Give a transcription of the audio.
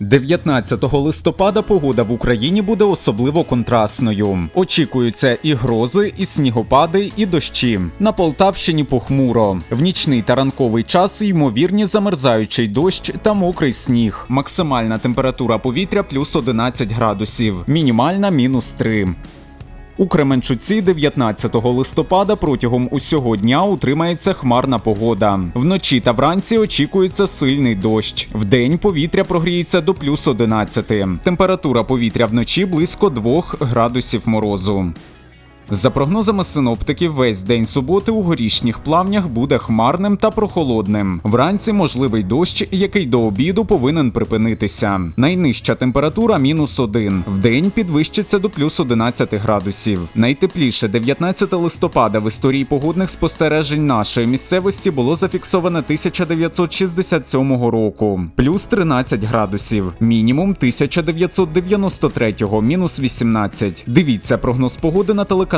19 листопада погода в Україні буде особливо контрастною. Очікуються і грози, і снігопади, і дощі. На Полтавщині похмуро. В нічний та ранковий час ймовірні замерзаючий дощ та мокрий сніг. Максимальна температура повітря плюс 11 градусів, мінімальна мінус 3. У Кременчуці 19 листопада протягом усього дня утримається хмарна погода. Вночі та вранці очікується сильний дощ. Вдень повітря прогріється до плюс 11. Температура повітря вночі близько 2 градусів морозу. За прогнозами синоптиків, весь день суботи у горішніх плавнях буде хмарним та прохолодним. Вранці можливий дощ, який до обіду повинен припинитися. Найнижча температура мінус 1. Вдень підвищиться до плюс 11 градусів. Найтепліше 19 листопада в історії погодних спостережень нашої місцевості було зафіксовано 1967 року. Плюс 13 градусів. Мінімум 1993 мінус 18. Дивіться прогноз погоди на телеканалі